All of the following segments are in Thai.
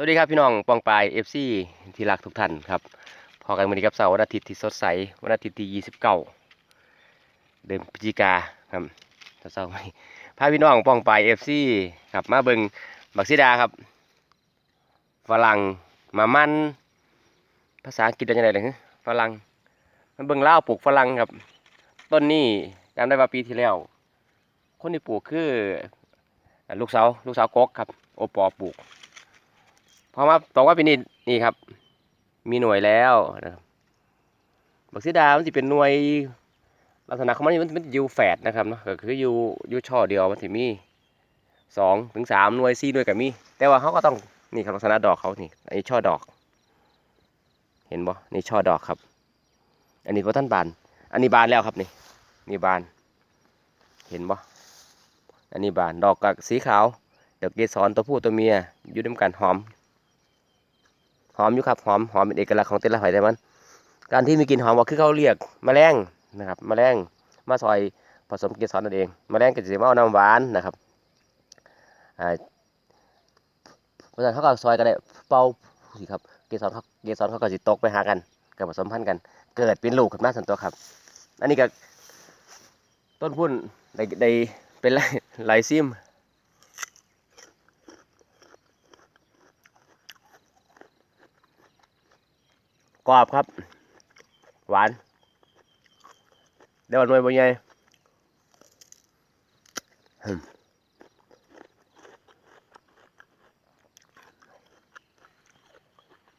สวัสดีครับพี่น้องปองปายเอฟซีที่รักทุกท่านครับพอกันวันนี้กับเสาร์วันอาทิตย์ที่สดใสวันอาทิตย์ที่ยี่สิบเก้าเดือนพฤศจิกาครับเสาร์นี้พาพี่น้องปองปายเอฟซีครับมาเบิงบักซิดาครับฝรั่งมามันภาษาอังกฤษเป็นยังไงเลยฮะฝรั่งมันเบิงเล่าปลูกฝรั่งครับ ต้นนี้จำได้ว่าปีที่แล้ว คนที่ปลูกคือลูกสาวลูกสาวกกครับโอปอปลูก พอมาตรงว่าเป็นนี่นี่ครับ มีหน่วยแล้วนะครับบักซิดามันจะเป็นหน่วยลักษณะของมันมันมันอยู่แฝดนะครับเนาะก็คืออยู่อยู่ช่อเดียวมันจะมีสองถึงสามหน่วยสี่หน่วยกับมี แต่ว่าเขาก็ต้องนี่ครับลักษณะดอกเขานี่อันนี้ช่อดอก เห็นบ่นี่ช่อดอกครับ อันนี้พระท่านบาน อันนี้บานแล้วครับนี่นี่บาน เห็นบ่อันนี้บานดอกกับสีขาวเดี๋ยวเกสรตัวผู้ตัวเมียอยู่ด้วยกันหอม หอมอยู่ครับหอมหอมเป็นเอกลักษณ์ของแต่ละไผ่แต่มัน การที่มีกลิ่นหอมก็คือเขาเรียกแมลงนะครับแมลงมาซอยผสมเกสรนั่นเองแมลงก็จะมาเอาน้ำหวานนะครับอ่าเพราะฉะนั้นเขาก็ซอยกันได้เป่าสิครับเกสรเขาเกสรเขาก็สิตกไปหากันกับผสมพันธุ์กัน เกิดเป็นลูกขึ้นมาสันตัวครับ อันนี้ก็ต้นพุ่นได้ได้เป็นไรไลซิม กรอบครับ หวาน เดี๋ยวหน่วยบางใหญ่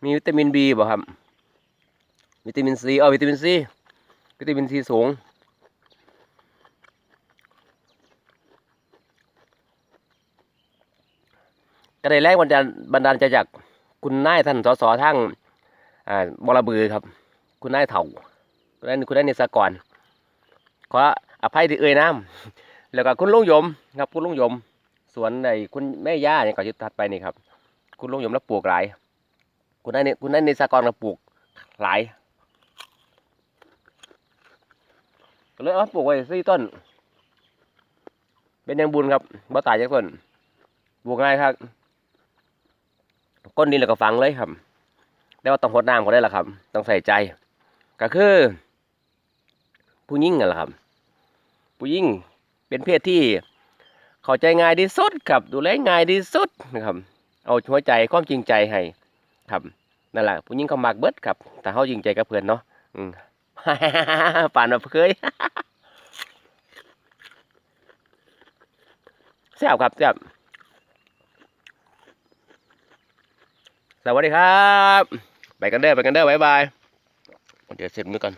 มีวิตามินบีบ่ครับ วิตามินซีเออวิตามินซีวิตามินซีสูงก็ได้แรกบันดาลบันดาลใจจากคุณนายท่านสสทั้ง อ่าบอระบือครับ คุณนายเถ่าคุณนายคุณนายเนสกรขออภัยที่เอ่ยน้ำแล้วก็คุณลุงยมครับคุณลุงยม สวนในคุณแม่ย่าเนี่ยก่อนจะถัดไปนี่ครับ คุณลุงยมแล้วปลูกหลาย คุณนายเนี่ยคุณนายเนสกรก็ปลูกหลายก็เลยเอามาปลูกไว้สี่ต้น เป็นยังบุญครับบ่ตายจากต้นปลูกง่ายครับก้นดินแล้วก็ฝังเลยครับ แต่ว่าต้องหดน้ำเขาได้ละครับ ต้องใส่ใจ ก็คือ ผู้หญิงนั่นแหละครับ ผู้หญิงเป็นเพศที่เข้าใจง่ายที่สุดครับ ดูแลง่ายที่สุดนะครับ เอาหัวใจความจริงใจให้ครับนั่นแหละผู้หญิงเขามักเบิดครับแต่เขาจริงใจกับเพื่อนเนาะอืมป่านมาเคยแซ่บครับแซ่บสวัสดีครับ ไปกันเด้อไปกันเด้อบ๊ายบาย เดี๋ยวเสร็จมือก่อน